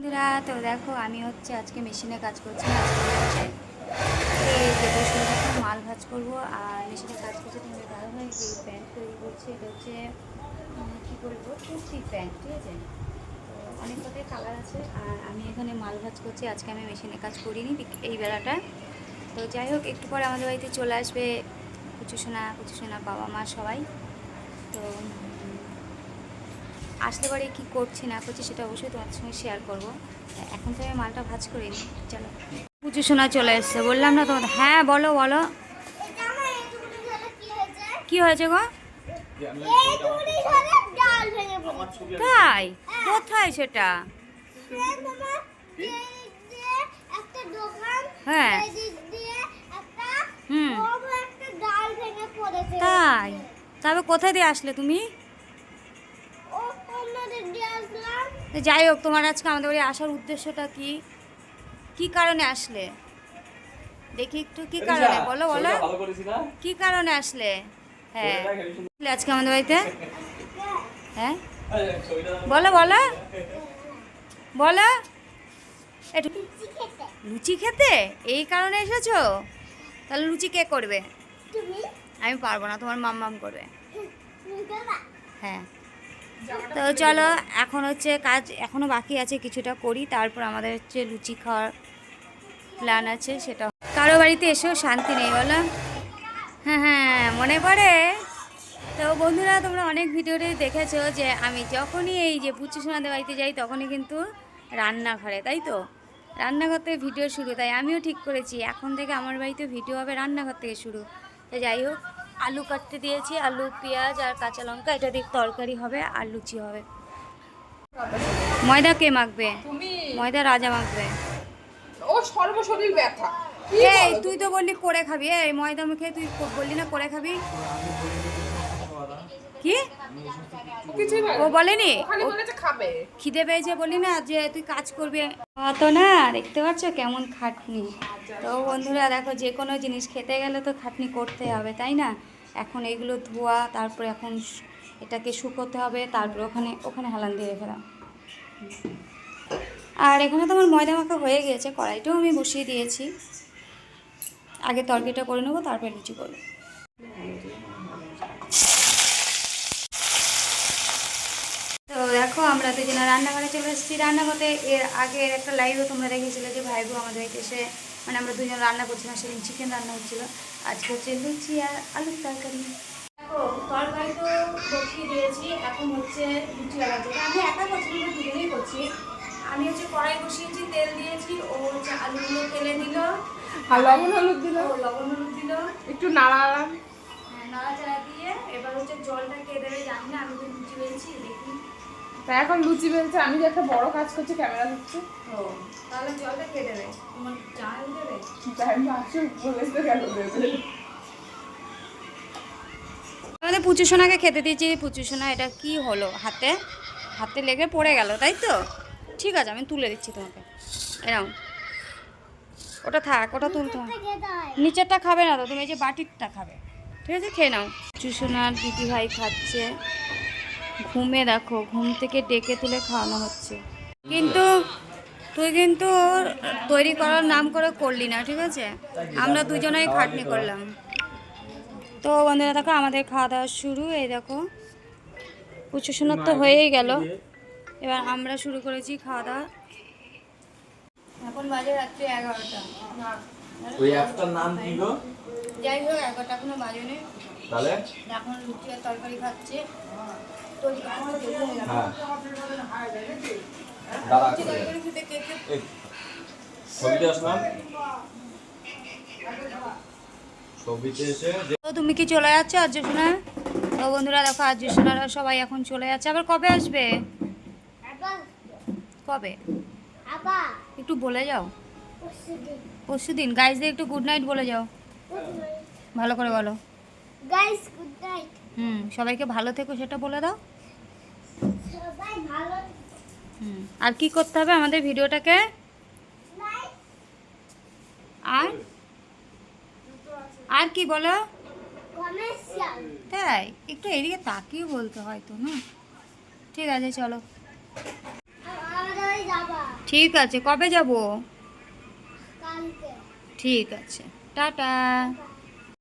বন্ধুরা তো দেখো আমি হচ্ছে আজকে মেশিনে কাজ করছি মাল ভাজ করব, আর মেশিনে কাজ করছে তোমাদের ভালো হয় যে প্যান্ট তৈরি করছে, এটা হচ্ছে কী বলব কুর্তি প্যান্ট, ঠিক আছে? তো অনেক কটাই কালার আছে, আর আমি এখানে মাল ভাজ করছি, আজকে আমি মেশিনে কাজ করিনি এই বেলাটা। তো যাই হোক, একটু পরে আমাদের বাড়িতে চলে আসবে কুচু সোনা কুচু সোনা বাবা মা সবাই। তো আসতে পারে কি করছি না করছি সেটা অবশ্যই তোমাদের সঙ্গে শেয়ার করব। এখন তো আমি মালটা ভাজ করে নিই চলো। পুজো শোনা চলে এসছে বললাম না তোমাদের হ্যাঁ বলো বলো। কি হয়েছে? গো। তাই? কোথায় সেটা? হ্যাঁ। এদিক দিয়ে একটা হুম। তাই? তবে কোথায় দিয়ে আসলে তুমি? তো যাই হোক তোমার আজকে আমাদের বাড়ি আসার উদ্দেশ্যটা কি? কি কারণে আসলে? দেখি একটু কি কারণে বলো বলো। ভালো কি কারণে আসলে? হ্যাঁ। আজকে আমাদের বাড়িতে। হ্যাঁ? বলো বলো। বলো। একটু লুচি খেতে। এই কারণে এসেছ? তাহলে লুচি কে করবে? আমি পারব না তোমার মাম্মাম করবে? হ্যাঁ। তো চলো, এখন হচ্ছে কাজ এখনও বাকি আছে, কিছুটা করি, তারপর আমাদের হচ্ছে লুচি খাওয়ার প্ল্যান আছে, সেটা কারও বাড়িতে এসেও শান্তি নেই, বলো? হ্যাঁ হ্যাঁ মনে পড়ে? তো বন্ধুরা, তোমরা অনেক ভিডিওতে দেখেছ যে আমি যখনই এই যে পুচু সোনাদের বাড়িতে যাই, তখনই কিন্তু রান্নাঘরে, তাই তো? রান্নাঘর থেকে ভিডিও শুরু, তাই আমিও ঠিক করেছি। এখন থেকে আমার বাড়িতে ভিডিও হবে রান্নাঘর থেকে শুরু। তো যাই হোক আলু কাটতে দিয়েছি আলু পেঁয়াজ আর কাঁচা লঙ্কা। এটা দিয়ে তরকারি হবে আর লুচি হবে। ময়দা কে মাখবে? ময়দা রাজা মাখবে। ও সর্বশরীর ব্যথা। এই তুই তো বললি করে খাবি। এই ময়দা মুখে তুই বললি না করে খাবি? কি? ও বলেনি? খিদে পেয়েছে বলি না যে তুই কাজ করবি। অত না দেখতে পাচ্ছ কেমন খাটনি। তো বন্ধুরা দেখো যে কোনো জিনিস খেতে গেলে তো খাটনি করতে হবে তাই না? এখন এগুলো ধোয়া তারপরে এখন এটাকে শুকোতে হবে তারপরে ওখানে ওখানে হেলান দিয়ে রেখে আর এখানে তো আমার ময়দা মাখা হয়ে গিয়েছে কড়াইটাও আমি বসিয়ে দিয়েছি। আগে তরকারিটা করে নেব তারপরে লুচি করব তো দেখো আমরা দুজনে রান্নাঘরে চলে এসেছি। রান্নাঘরে এর আগে একটা লাইভও তোমরা দেখেছিলে যে ভাইবু আমাদের বাড়িতে এসে মানে আমরা দুজন রান্না করছিলাম সেদিন চিকেন রান্না হচ্ছিল। আজকে হচ্ছে লুচি আর আলুর তরকারি। দেখো তরকারি তো বসিয়ে দিয়েছি এখন হচ্ছে লুচি লাগাচ্ছি আমি একা করছি না, দুজনেই করছি। আমি হচ্ছে কড়াই বসিয়েছি তেল দিয়েছি ও হচ্ছে আলুগুলো তেলে দিল। আর লবণ হলুদ দিল? ও লবণ হলুদ দিল। একটু নাড়ালাম হ্যাঁ, নাড়াচাড়া দিয়ে এবার হচ্ছে জলটা কে দেবে জানি না আমি তো লুচি দেখি তা এখন লুচি বেলছে আমি যে একটা বড় কাজ করছি ক্যামেরা ধরছে। তাহলে জলটা কে দেবে? তোমার জাল দেবে? তাই মাসু বলেছে কেন দেবে আমাদের পুচু সোনাকে খেতে দিয়েছি। পুচু সোনা এটা কি হলো? হাতে? হাতে লেগে পড়ে গেল তাই তো? ঠিক আছে আমি তুলে দিচ্ছি তোমাকে। এরকম ওটা থাক ওটা তুলতে হবে। নিচেরটা খাবে না তো তুমি এই যে বাটিরটা খাবে। ঠিক আছে খেয়ে নাও। চুষোনার দিদি ভাই খাচ্ছে। ঘুমে দেখো ঘুম থেকে ডেকে তুলে খাওয়ানো হচ্ছে। কিন্তু তুই কিন্তু তৈরি করার নাম করে করলি না ঠিক আছে? আমরা দুজনেই খাটনি করলাম। তো বন্ধুরা দেখো আমাদের খাওয়া দাওয়া শুরু। এই দেখো পুচু সোনার তো হয়েই গেল। এবার আমরা শুরু করেছি খাওয়া দাওয়া এখন বাজে রাত্রি এগারোটা। ওই অ্যাপটার নাম কি গো? যাই হোক এগারোটা এখনও বাজেনি তাহলে? এখন লুচি আর তরকারি খাচ্ছে। হয়ে। দাঁড়া ছবিতে আসলাম ছবিতে এসে তো তুমি কি চলে যাচ্ছ আর্য সোনা তো বন্ধুরা দেখো আর্য সোনারা সবাই এখন চলে যাচ্ছে। আবার কবে আসবে? কবে? একটু বলে যাও। পরশুদিন। পরশু দিন গাইজদের একটু গুড নাইট বলে যাও। ভালো করে বলো। Guys, good night. হুম সবাইকে ভালো থেকো সেটা বলে দাও। সবাই ভালো হুম আর কি করতে হবে আমাদের ভিডিওটাকে. আর? আর কি বলো. তাই একটু এদিকে তাকিয়ে বলতে হয় তো না? ঠিক আছে চলো। ঠিক আছে কবে যাব? ঠিক আছে। 哒哒